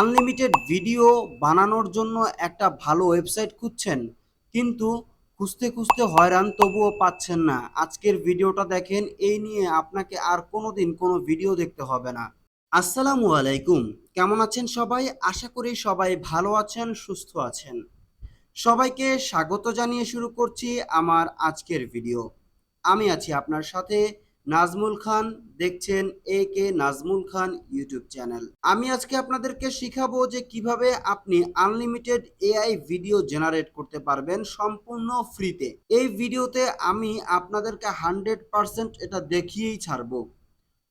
Unlimited video বানানোর জন্য একটা ভালো ওয়েবসাইট খুঁজছেন, কিন্তু খুঁজতে খুঁজতে হয়রান তবুও পাচ্ছেন না। আজকের ভিডিওটা দেখেন, এই নিয়ে আপনাকে আর কোনোদিন কোনো ভিডিও দেখতে হবে না। আসসালামু আলাইকুম। কেমন আছেন সবাই? আশা করি সবাই ভালো আছেন, সুস্থ আছেন। সবাইকে স্বাগত জানিয়ে শুরু করছি আমার আজকের ভিডিও। আমি আছি আপনার সাথে নাজমুল খান দেখছেন A K Nazmul Khan YouTube channel. আমি আজকে আপনাদেরকে শিখাবো যে কীভাবে আপনি আনলিমিটেড এআই ভিডিও জেনারেট করতে পারবেন সম্পূর্ণ ফ্রিতে। এই ভিডিওতে আমি আপনাদেরকে হান্ড্রেড পারসেন্ট এটা দেখিয়েই ছাড়বো।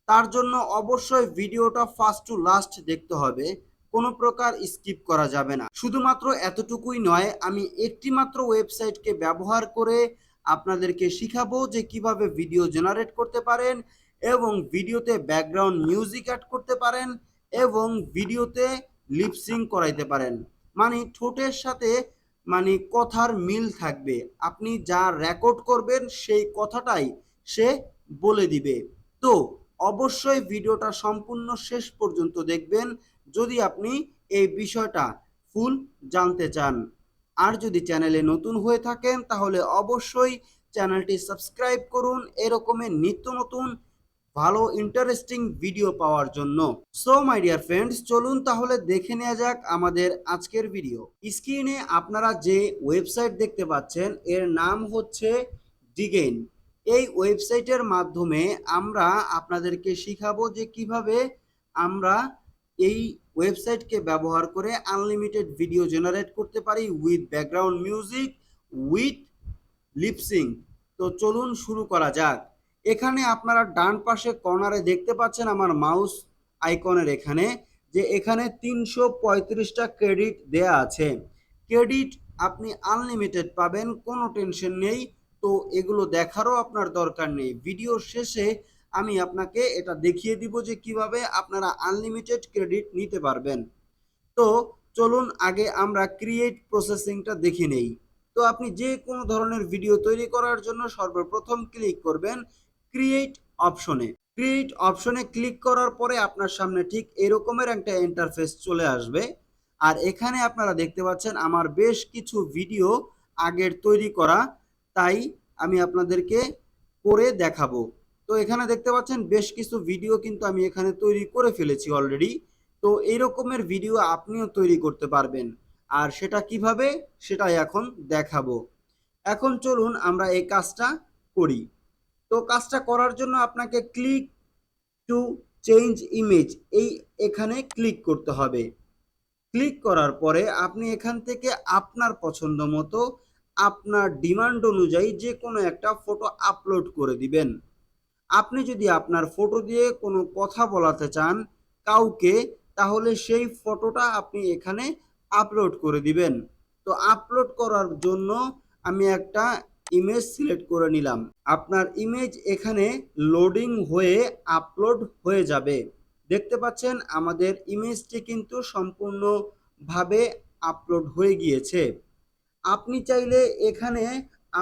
তার জন্য অবশ্যই ভিডিওটা ফার্স্ট টু লাস্ট দেখতে হবে, কোনো প্রকার স্কিপ করা যাবে না। শুধুমাত্র এতটুকুই নয়, আমি একটি মাত্র ওয়েবসাইটকে ব্যবহার করে আপনাদেরকে শিখাবো যে কীভাবে ভিডিও জেনারেট করতে পারেন এবং ভিডিওতে ব্যাকগ্রাউন্ড মিউজিক অ্যাড করতে পারেন এবং ভিডিওতে লিপসিং করাইতে পারেন। মানে ঠোঁটের সাথে মানে কথার মিল থাকবে। আপনি যা রেকর্ড করবেন সেই কথাটাই সে বলে দিবে। তো অবশ্যই ভিডিওটা সম্পূর্ণ শেষ পর্যন্ত দেখবেন। যদি আপনি এই বিষয়টা ফুল জানতে চান। আর যদি চ্যানেলে নতুন হয়ে থাকেন, তাহলে অবশ্যই চ্যানেলটি সাবস্ক্রাইব করুন এরকমের নিত্য নতুন ভালো ইন্টারেস্টিং ভিডিও পাওয়ার জন্য। সো মাই ডিয়ার ফ্রেন্ডস চলুন তাহলে দেখে নেওয়া যাক আমাদের আজকের ভিডিও স্ক্রিনে আপনারা যে ওয়েবসাইট দেখতে পাচ্ছেন, এর নাম হচ্ছে ডিগেইন এই ওয়েবসাইটের মাধ্যমে আমরা আপনাদেরকে শিখাবো যে কীভাবে আমরা এই ওয়েবসাইটকে ব্যবহার করে আনলিমিটেড ভিডিও জেনারেট করতে পারি with background music, with lip sync তো চলুন শুরু করা যাক। এখানে আপনারা ডান পাশে কর্নারে দেখতে পাচ্ছেন আমার মাউস আইকনের এখানে, যে এখানে তিনশো পঁয়ত্রিশটা ক্রেডিট দেয়া আছে। ক্রেডিট আপনি আনলিমিটেড পাবেন, কোনো টেনশন নেই। তো এগুলো দেখারও আপনার দরকার নেই। ভিডিও শেষে আমি আপনাকে এটা দেখিয়ে দিব যে কীভাবে আপনারা আনলিমিটেড ক্রেডিট নিতে পারবেন। তো চলুন আগে আমরা ক্রিয়েট প্রসেসিংটা দেখে নেই। তো আপনি যে কোনো ধরনের ভিডিও তৈরি করার জন্য সর্বপ্রথম ক্লিক করবেন ক্রিয়েট অপশনে ক্রিয়েট অপশনে ক্লিক করার পরে আপনার সামনে ঠিক এরকমের একটা ইন্টারফেস চলে আসবে। আর এখানে আপনারা দেখতে পাচ্ছেন আমার বেশ কিছু ভিডিও আগের তৈরি করা। তাই আমি আপনাদেরকে করে দেখাবো। তো এখানে দেখতে পাচ্ছেন বেশ কিছু ভিডিও কিন্তু আমি এখানে তৈরি করে ফেলেছি অলরেডি তো এই রকমের ভিডিও আপনিও তৈরি করতে পারবেন। আর সেটা কীভাবে? সেটাই এখন দেখাবো। এখন চলুন আমরা এই কাজটা করি। তো কাজটা করার জন্য আপনাকে ক্লিক টু চেঞ্জ ইমেজ এই এখানে ক্লিক করতে হবে। ক্লিক করার পরে আপনি এখান থেকে আপনার পছন্দ মতো আপনার ডিমান্ড অনুযায়ী যে কোনো একটা ফটো আপলোড করে দিবেন। আপনি যদি আপনার ফটো দিয়ে কোনো কথা বলাতে চান কাউকে, তাহলে সেই ফটোটা আপনি এখানে আপলোড করে দিবেন। তো আপলোড করার জন্য আমি একটা ইমেজ সিলেক্ট করে নিলাম। আপনার ইমেজ এখানে লোডিং হয়ে আপলোড হয়ে যাবে। দেখতে পাচ্ছেন, আমাদের ইমেজটি কিন্তু সম্পূর্ণভাবে আপলোড হয়ে গিয়েছে। আপনি চাইলে এখানে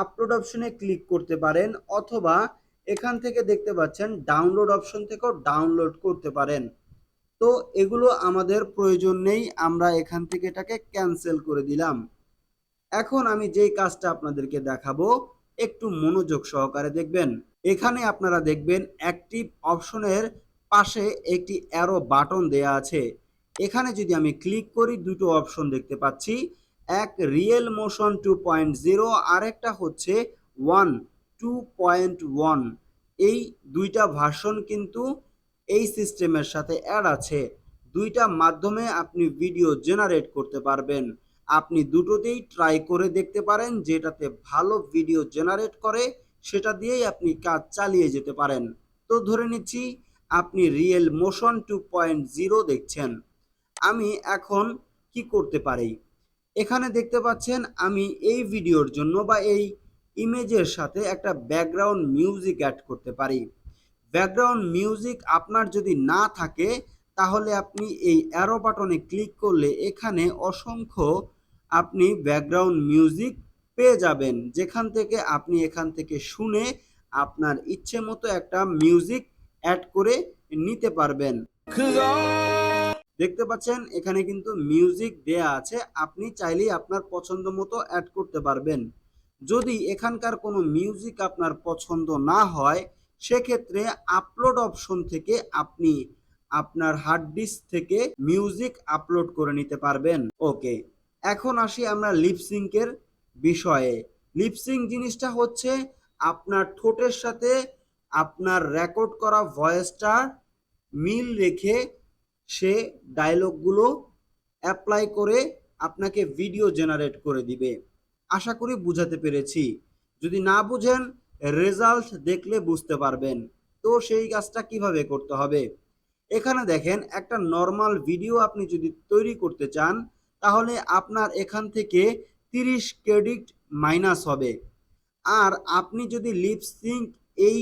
আপলোড অপশনে ক্লিক করতে পারেন, অথবা এখান থেকে দেখতে পাচ্ছেন ডাউনলোড অপশন থেকেও ডাউনলোড করতে পারেন। তো এগুলো আমাদের প্রয়োজন নেই, আমরা এখান থেকে এটাকে ক্যান্সেল করে দিলাম। এখন আমি যেই কাজটা আপনাদেরকে দেখাবো, একটু মনোযোগ সহকারে দেখবেন। এখানে আপনারা দেখবেন অ্যাক্টিভ অপশনের পাশে একটি অ্যারো বাটন দেয়া আছে। এখানে যদি আমি ক্লিক করি, দুটো অপশন দেখতে পাচ্ছি। এক real motion two point zero আরেকটা হচ্ছে ওয়ান টু পয়েন্ট ওয়ান এই দুইটা ভার্সন কিন্তু এই সিস্টেমের সাথে অ্যাড আছে। দুইটা মাধ্যমে আপনি ভিডিও জেনারেট করতে পারবেন। আপনি দুটোতেই ট্রাই করে দেখতে পারেন, যেটাতে ভালো ভিডিও জেনারেট করে, সেটা দিয়েই আপনি কাজ চালিয়ে যেতে পারেন। তো ধরে নিচ্ছি, আপনি real motion two point zero দেখছেন। আমি এখন কি করতে পারি? এখানে দেখতে পাচ্ছেন, আমি এই ভিডিওর জন্য বা এই ইমেজের সাথে একটা ব্যাকগ্রাউন্ড মিউজিক অ্যাড করতে পারি। ব্যাকগ্রাউন্ড মিউজিক আপনার যদি না থাকে, তাহলে আপনি এই অ্যারো বাটনে ক্লিক করলে এখানে অসংখ্য আপনি ব্যাকগ্রাউন্ড মিউজিক পেয়ে যাবেন। যেখান থেকে আপনি এখান থেকে শুনে আপনার ইচ্ছে মতো একটা মিউজিক অ্যাড করে নিতে পারবেন। দেখতে পাচ্ছেন, এখানে কিন্তু মিউজিক দেয়া আছে। আপনি চাইলেই আপনার পছন্দ মতো অ্যাড করতে পারবেন। যদি এখানকার কোনো মিউজিক আপনার পছন্দ না হয়, সেক্ষেত্রে আপলোড অপশন থেকে আপনি আপনার হার্ড ডিস্ক থেকে মিউজিক আপলোড করে নিতে পারবেন। ওকে এখন আসি আমরা লিপসিঙ্কের বিষয়ে। লিপসিং জিনিসটা হচ্ছে আপনার ঠোঁটের সাথে আপনার রেকর্ড করা ভয়েসটা মিল রেখে সে ডায়লগগুলো অ্যাপ্লাই করে আপনাকে ভিডিও জেনারেট করে দিবে। আশা করি বুঝাতে পেরেছি। যদি না বুঝেন, রেজাল্ট দেখলে বুঝতে পারবেন। তো সেই কাজটা কীভাবে করতে হবে? এখানে দেখেন, একটা নর্মাল ভিডিও আপনি যদি তৈরি করতে চান, তাহলে আপনার এখান থেকে তিরিশ ক্রেডিট মাইনাস হবে। আর আপনি যদি লিপসিঙ্ক এই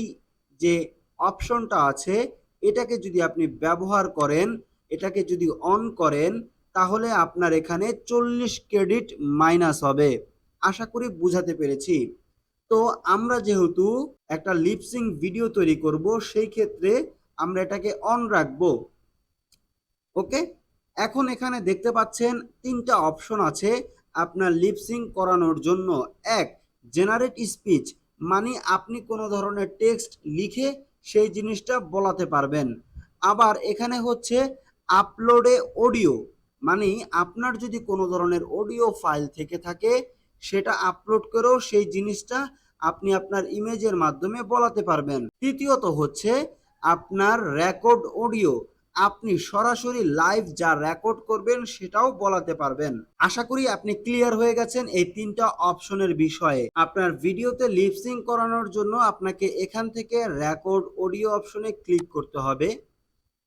যে অপশনটা আছে, এটাকে যদি আপনি ব্যবহার করেন, এটাকে যদি অন করেন, তাহলে আপনার এখানে চল্লিশ ক্রেডিট মাইনাস হবে। আশা করি বুঝাতে পেরেছি। তো আমরা যেহেতু একটা লিপসিং ভিডিও তৈরি করব, সেই ক্ষেত্রে আমরা এটাকে অন রাখব। ওকে? এখন এখানে দেখতে পাচ্ছেন তিনটা অপশন আছে আপনার লিপসিং করানোর জন্য। এক জেনারেট স্পিচ মানে আপনি কোনো ধরনের টেক্সট লিখে সেই জিনিসটা বলাতে পারবেন। আবার এখানে হচ্ছে আপলোডে অডিও মানে আপনার যদি কোনো ধরনের অডিও ফাইল থেকে থাকে সেটা আপলোড করেও সেই জিনিসটা আপনি আপনার ইমেজের মাধ্যমে বলাতে পারবেন। তৃতীয়ত হচ্ছে আপনার রেকর্ড অডিও আপনি সরাসরি লাইভ যা রেকর্ড করবেন সেটাও বলাতে পারবেন। আশা করি আপনি ক্লিয়ার হয়ে গেছেন এই তিনটা অপশনের বিষয়ে। আপনার ভিডিওতে লিপসিং করানোর জন্য আপনাকে এখান থেকে রেকর্ড অডিও অপশনে ক্লিক করতে হবে।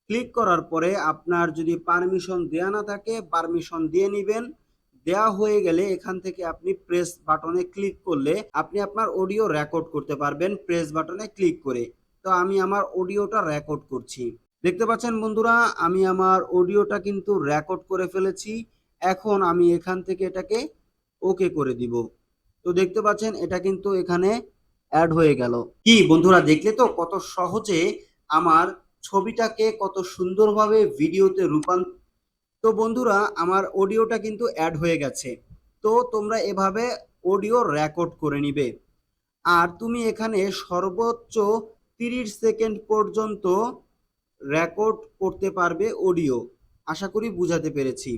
ক্লিক করার পরে আপনার যদি পারমিশন দেয়া না থাকে পারমিশন দিয়ে নেবেন। দেয়া হয়ে গেলে এখান থেকে আপনি প্রেস বাটনে ক্লিক করলে আপনি আপনার অডিও রেকর্ড করতে পারবেন প্রেস বাটনে ক্লিক করে। তো আমি আমার অডিওটা রেকর্ড করছি। দেখতে পাচ্ছেন বন্ধুরা, আমি আমার অডিওটা কিন্তু রেকর্ড করে ফেলেছি। এখন আমি এখান থেকে এটাকে ওকে করে দিব। তো দেখতে পাচ্ছেন, এটা কিন্তু এখানে অ্যাড হয়ে গেল। কি বন্ধুরা, দেখলে তো কত সহজে আমার ছবিটাকে কত সুন্দরভাবে ভিডিওতে রূপান্তর তো বন্ধুরা, আমার অডিওটা কিন্তু অ্যাড হয়ে গেছে। তো তোমরা এভাবে অডিও রেকর্ড করে নিবে। আর তুমি এখানে সর্বোচ্চ তিরিশ সেকেন্ড পর্যন্ত রেকর্ড করতে পারবে অডিও আশা করি বুঝাতে পেরেছি।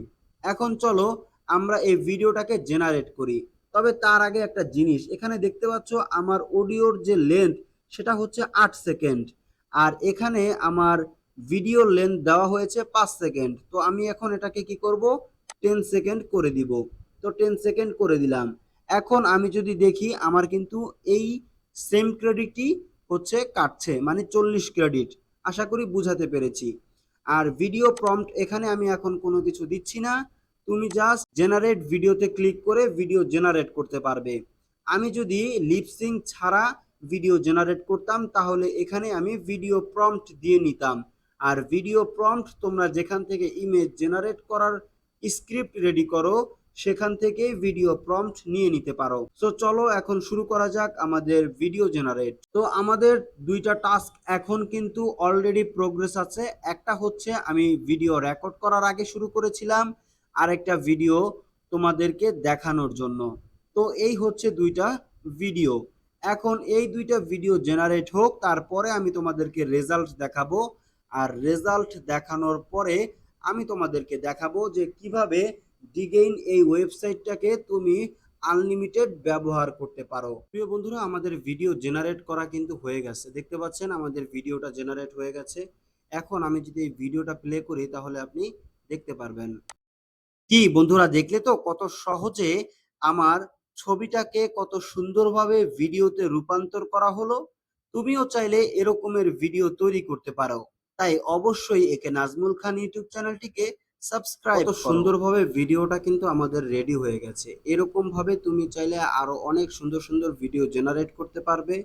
এখন চলো, আমরা এই ভিডিওটাকে জেনারেট করি। তবে তার আগে একটা জিনিস, এখানে দেখতে পাচ্ছ আমার অডিওর যে লেন্থ সেটা হচ্ছে আট সেকেন্ড। আর এখানে আমার ভিডিও লেন্থ দেওয়া হয়েছে পাঁচ সেকেন্ড তো আমি এখন এটাকে কি করব? টেন সেকেন্ড করে দিব। তো টেন সেকেন্ড করে দিলাম। এখন আমি যদি দেখি, আমার কিন্তু এই সেম ক্রেডিটই হচ্ছে কাটছে মানে চল্লিশ ক্রেডিট আশা করি বুঝাতে পেরেছি। আর ভিডিও প্রম্পট এখানে আমি এখন কোনো কিছু দিচ্ছি না। তুমি জাস্ট জেনারেট ভিডিওতে ক্লিক করে ভিডিও জেনারেট করতে পারবে। আমি যদি লিপসিং ছাড়া ভিডিও জেনারেট করতাম, তাহলে এখানে আমি ভিডিও প্রম্পট দিয়ে নিতাম। আর ভিডিও প্রম্পট তোমরা যেখান থেকে ইমেজ জেনারেট করার স্ক্রিপ্ট রেডি করো, সেখান থেকে ভিডিও প্রম্পট নিয়ে নিতে পারো। সো চলো এখন শুরু করা যাক আমাদের ভিডিও জেনারেট তো আমাদের দুইটা টাস্ক এখন কিন্তু অলরেডি প্রোগ্রেস আছে। একটা হচ্ছে আমি ভিডিও রেকর্ড করার আগে শুরু করেছিলাম আর একটা ভিডিও তোমাদেরকে দেখানোর জন্য। তো এই হচ্ছে দুইটা ভিডিও এখন এই দুইটা ভিডিও জেনারেট হোক, তারপরে আমি তোমাদেরকে রেজাল্ট দেখাবো। আর রেজাল্ট দেখানোর পরে আমি তোমাদেরকে দেখাবো যে কীভাবে ডিগেইন এই ওয়েবসাইটটাকে তুমি আনলিমিটেড ব্যবহার করতে পারো। প্রিয় বন্ধুরা, আমাদের ভিডিও জেনারেট করা কিন্তু হয়ে গেছে। দেখতে পাচ্ছেন, আমাদের ভিডিওটা জেনারেট হয়ে গেছে। এখন আমি যদি এই ভিডিওটা প্লে করি, তাহলে আপনি দেখতে পারবেন। কি, বন্ধুরা, দেখলে তো? কত সহজে আমার ছবিটাকে কত সুন্দরভাবে ভিডিওতে রূপান্তর করা হলো। তুমিও চাইলে এরকমের ভিডিও তৈরি করতে পারো। তাই অবশ্যই A K Nazmul Khan YouTube চ্যানেলটিকে সাবস্ক্রাইব সুন্দরভাবে ভিডিওটা কিন্তু আমাদের রেডি হয়ে গেছে। এরকম ভাবে তুমি চাইলে আরও অনেক সুন্দর সুন্দর ভিডিও জেনারেট করতে পারবে।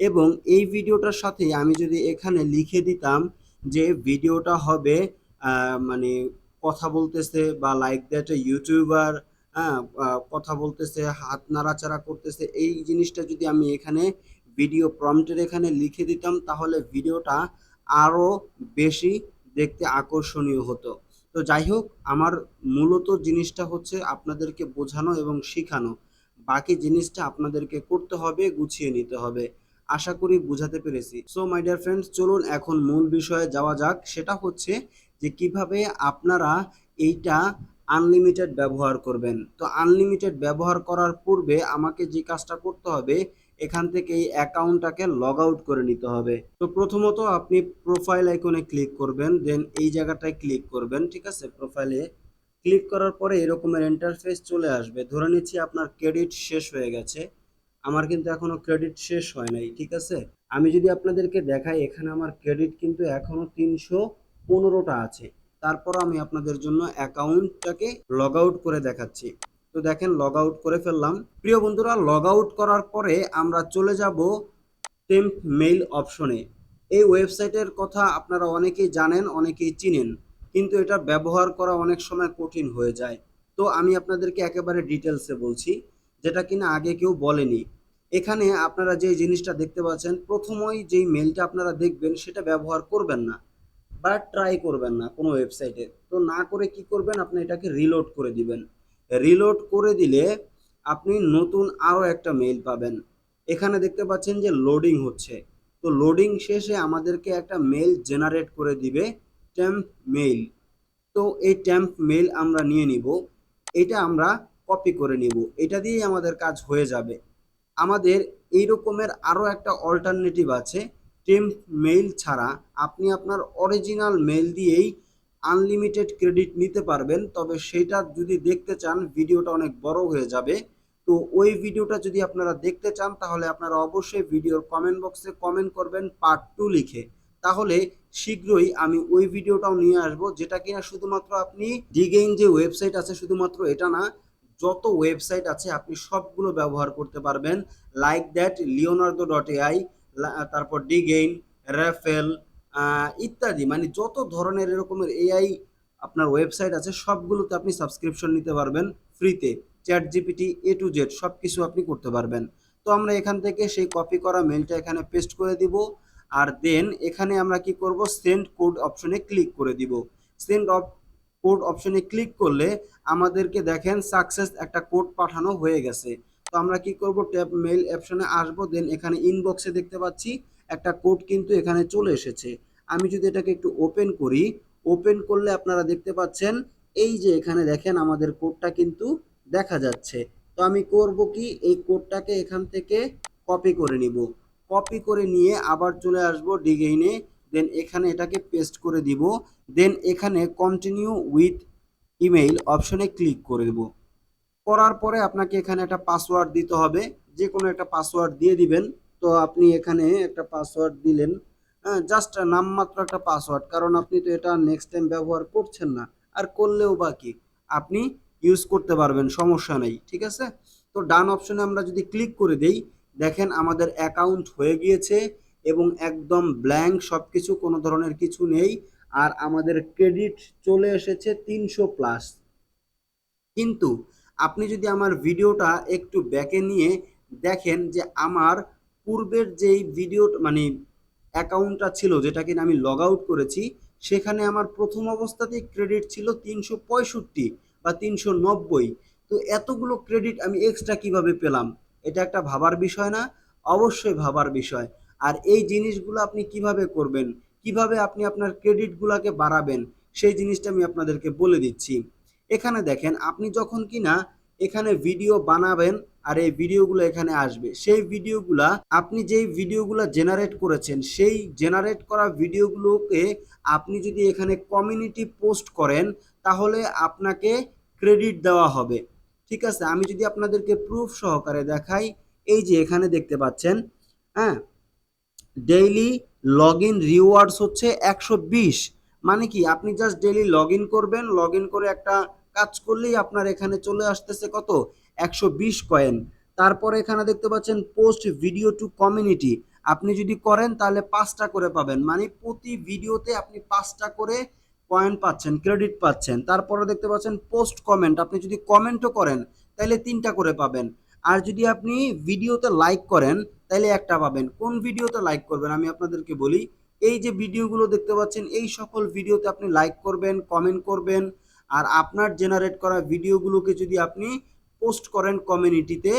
এবং এই ভিডিওটার সাথে আমি যদি এখানে লিখে দিতাম যে ভিডিওটা হবে মানে কথা বলতেছে বা লাইক দ্যাট ইউটিউবার হ্যাঁ কথা বলতেছে হাত নাড়াচাড়া করতেছে এই জিনিসটা যদি আমি এখানে ভিডিও প্রম্পটের এখানে লিখে দিতাম তাহলে ভিডিওটা আরও বেশি দেখতে আকর্ষণীয় হতো। তো যাই হোক, আমার মূলত জিনিসটা হচ্ছে আপনাদেরকে বোঝানো এবং শেখানো। বাকি জিনিসটা আপনাদেরকে করতে হবে, গুছিয়ে নিতে হবে। আশা করি বুঝাতে পেরেছি। সো মাই ডিয়ার ফ্রেন্ডস চলুন এখন মূল বিষয়ে যাওয়া যাক। সেটা হচ্ছে যে কীভাবে আপনারা এইটা আনলিমিটেড ব্যবহার করবেন। তো আনলিমিটেড ব্যবহার করার পূর্বে আমাকে যে কাজটা করতে হবে এখান থেকে এই অ্যাকাউন্টটাকে লগ আউট করে নিতে হবে। তো প্রথমত আপনি প্রোফাইল আইকনে ক্লিক করবেন, দেন এই জায়গাটায় ক্লিক করবেন, ঠিক আছে? প্রোফাইলে ক্লিক করার পরে এরকমের ইন্টারফেস চলে আসবে। ধরে নিচ্ছি আপনার ক্রেডিট শেষ হয়ে গেছে। আমার কিন্তু এখনও ক্রেডিট শেষ হয় নাই, ঠিক আছে? আমি যদি আপনাদেরকে দেখাই, এখানে আমার ক্রেডিট কিন্তু এখনও তিনশো পনেরোটা আছে। তারপর আমি আপনাদের জন্য অ্যাকাউন্টটাকে লগ আউট করে দেখাচ্ছি। তো দেখেন লগ আউট করে ফেললাম। প্রিয় বন্ধুরা লগ আউট করার পরে আমরা চলে যাব টেম্প মেইল অপশনে এই ওয়েবসাইটের কথা আপনারা অনেকেই জানেন, অনেকেই চিনেন, কিন্তু এটা ব্যবহার করা অনেক সময় কঠিন হয়ে যায়। তো আমি আপনাদেরকে একেবারে ডিটেলসে বলছি, যেটা কিনা আগে কেউ বলেনি। এখানে আপনারা যে জিনিসটা দেখতে পাচ্ছেন, প্রথমেই যেই মেলটা আপনারা দেখবেন, সেটা ব্যবহার করবেন না বা ট্রাই করবেন না কোনো ওয়েবসাইটে তো না করে কি করবেন? আপনি এটাকে রিলোড করে দিবেন। রিলোড করে দিলে আপনি নতুন আরও একটা মেইল পাবেন। এখানে দেখতে পাচ্ছেন যে লোডিং হচ্ছে। তো লোডিং শেষে আমাদেরকে একটা মেইল জেনারেট করে দিবে ট্যাম্প মেইল তো এই ট্যাম্প মেইল আমরা নিয়ে নিব। এটা আমরা কপি করে নিব। এটা দিয়েই আমাদের কাজ হয়ে যাবে। আমাদের এই রকমের আরও একটা অল্টারনেটিভ আছে। টেম্প মেইল ছাড়া আপনি আপনার অরিজিনাল মেইল দিয়েই আনলিমিটেড ক্রেডিট নিতে পারবেন, তবে সেটা যদি দেখতে চান, ভিডিওটা অনেক বড় হয়ে যাবে। তো ওই ভিডিওটা যদি আপনারা দেখতে চান, তাহলে আপনারা অবশ্যই ভিডিওর কমেন্ট বক্সে কমেন্ট করবেন পার্ট টু লিখে। তাহলে শীঘ্রই আমি ওই ভিডিওটাও নিয়ে আসব, যেটা কিনা শুধুমাত্র আপনি ডিগেইন যে ওয়েবসাইট আছে, শুধুমাত্র এটা না, যত ওয়েবসাইট আছে, আপনি সবগুলো ব্যবহার করতে পারবেন। Like that Leonardo dot AI তারপর ডিগেইন রেফেল ইত্যাদি। মানে যত ধরনের এরকমের এআই আপনার ওয়েবসাইট আছে, সবগুলোতে আপনি সাবস্ক্রিপশন নিতে পারবেন ফ্রিতে Chat GPT A to Z সব কিছু আপনি করতে পারবেন। তো আমরা এখান থেকে সেই কপি করা মেলটা এখানে পেস্ট করে দিব আর দেন এখানে আমরা কি করব? সেন্ড কোড অপশনে ক্লিক করে দিব। সেন্ড অপ কোড অপশনে ক্লিক করলে আমাদেরকে দেখেন সাকসেস একটা কোড পাঠানো হয়ে গেছে। তো আমরা কি করব? ট্যাব মেইল অপশনে আসব দেন এখানে ইনবক্সে দেখতে পাচ্ছি। একটা কোড কিন্তু এখানে চলে এসেছে। আমি যদি এটাকে একটু ওপেন করি ওপেন করলে আপনারা দেখতে পাচ্ছেন, এই যে এখানে দেখেন আমাদের কোডটা কিন্তু দেখা যাচ্ছে। তো আমি করব কি, এই কোডটাকে এখান থেকে কপি করে নিব। কপি করে নিয়ে আবার চলে আসব ডিগেইনে দেন এখানে এটাকে পেস্ট করে দিব। দেন এখানে কন্টিনিউ উইথ ইমেইল অপশনে ক্লিক করে দেব। করার পরে আপনাকে এখানে একটা পাসওয়ার্ড দিতে হবে। যে কোনো একটা পাসওয়ার্ড দিয়ে দিবেন। তো আপনি এখানে একটা পাসওয়ার্ড দিলেন। জাস্ট নামমাত্র একটা পাসওয়ার্ড কারণ আপনি তো এটা নেক্সট টাইম ব্যবহার করছেন না। আর করলেও বাকি আপনি ইউজ করতে পারবেন, সমস্যা নেই, ঠিক আছে? তো ডান অপশনে আমরা যদি ক্লিক করে দেই, দেখেন আমাদের অ্যাকাউন্ট হয়ে গিয়েছে এবং একদম ব্ল্যাঙ্ক সব কিছু কোনো ধরনের কিছু নেই। আর আমাদের ক্রেডিট চলে এসেছে তিনশো প্লাস কিন্তু আপনি যদি আমার ভিডিওটা একটু ব্যাকে নিয়ে দেখেন যে আমার পূর্বের যেই ভিডিও মানে অ্যাকাউন্টটা ছিল, যেটা কিনা আমি লগ আউট করেছি, সেখানে আমার প্রথম অবস্থাতেই ক্রেডিট ছিল তিনশো পঁয়ষট্টি বা তিনশো নব্বই। তো এতগুলো ক্রেডিট আমি এক্সট্রা কীভাবে পেলাম? এটা একটা ভাবার বিষয় না, অবশ্যই ভাবার বিষয়। আর এই জিনিসগুলো আপনি কীভাবে করবেন? কীভাবে আপনি আপনার ক্রেডিটগুলোকে বাড়াবেন? সেই জিনিসটা আমি আপনাদেরকে বলে দিচ্ছি। এখানে দেখেন, আপনি যখন কিনা এখানে ভিডিও বানাবেন আর এই ভিডিওগুলো এখানে আসবে। সেই ভিডিওগুলা, আপনি যেই ভিডিওগুলো জেনারেট করেছেন, সেই জেনারেট করা ভিডিওগুলোকে আপনি যদি এখানে কমিউনিটি পোস্ট করেন, তাহলে আপনাকে ক্রেডিট দেওয়া হবে। ঠিক আছে? আমি যদি আপনাদেরকে প্রুফ সহকারে দেখাই, এই যে এখানে দেখতে পাচ্ছেন হ্যাঁ? ডেইলি লগ ইন রিওয়ার্ডস হচ্ছে একশো বিশ। মানে কি? আপনি জাস্ট ডেইলি লগ ইন করবেন লগ ইন করে একটা কাজ করলেই আপনার এখানে চলে আসতেছে কত? একশো বিশ কয়েন তারপরে এখানে দেখতে পাচ্ছেন পোস্ট ভিডিও টু কমিউনিটি আপনি যদি করেন তাহলে পাঁচটা করে পাবেন। মানে প্রতি ভিডিওতে আপনি পাঁচটা করে পয়েন্ট পাচ্ছেন ক্রেডিট পাচ্ছেন। তারপরে দেখতে পাচ্ছেন পোস্ট কমেন্ট আপনি যদি কমেন্টও করেন, তাহলে তিনটা করে পাবেন। আর যদি আপনি ভিডিওতে লাইক করেন, তাহলে একটা পাবেন। কোন ভিডিওতে লাইক করবেন? আমি আপনাদেরকে বলি, এই যে ভিডিওগুলো দেখতে পাচ্ছেন, এই সকল ভিডিওতে আপনি লাইক করবেন কমেন্ট করবেন। আর আপনার জেনারেট করা ভিডিওগুলোকে যদি আপনি পোস্ট করেন কমিউনিটিতে,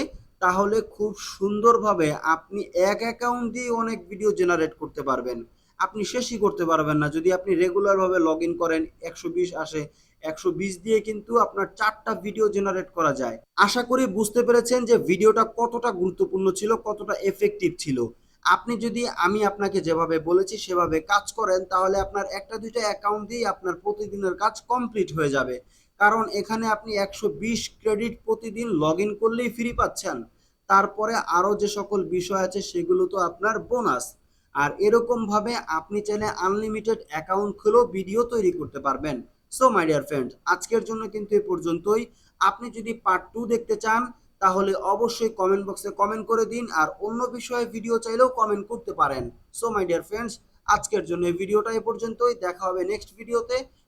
তাহলে খুব সুন্দরভাবে আপনি এক অ্যাকাউন্ট দিয়ে অনেক ভিডিও জেনারেট করতে পারবেন। আপনি শেষই করতে পারবেন না। যদি আপনি রেগুলারভাবে লগ ইন করেন, একশো বিশ আসে, একশো বিশ দিয়ে কিন্তু আপনার চারটা ভিডিও জেনারেট করা যায়। আশা করি বুঝতে পেরেছেন যে ভিডিওটা কতটা গুরুত্বপূর্ণ ছিল, কতটা এফেক্টিভ ছিল। আপনি যদি আমি আপনাকে যেভাবে বলেছি সেভাবে কাজ করেন, তাহলে আপনার একটা দুইটা অ্যাকাউন্ট দিয়ে আপনার প্রতিদিনের কাজ কমপ্লিট হয়ে যাবে। কারণ এখানে আপনি একশো বিশ ক্রেডিট প্রতিদিন লগ ইন করলেই ফ্রি পাচ্ছেন। তারপরে আরও যে সকল বিষয় আছে সেগুলো তো আপনার বোনাস। আর এরকমভাবে আপনি চাইলে আনলিমিটেড অ্যাকাউন্ট খুলেও ভিডিও তৈরি করতে পারবেন। সো, মাই ডিয়ার ফ্রেন্ড, আজকের জন্য কিন্তু এ পর্যন্তই। আপনি যদি পার্ট টু দেখতে চান, তাহলে অবশ্যই কমেন্ট বক্সে কমেন্ট করে দিন আর অন্য বিষয়ে ভিডিও চাইলেও কমেন্ট করতে পারেন। সো, মাই ডিয়ার ফ্রেন্ডস, আজকের জন্য এই ভিডিওটা এ পর্যন্তই। দেখা হবে নেক্সট ভিডিওতে।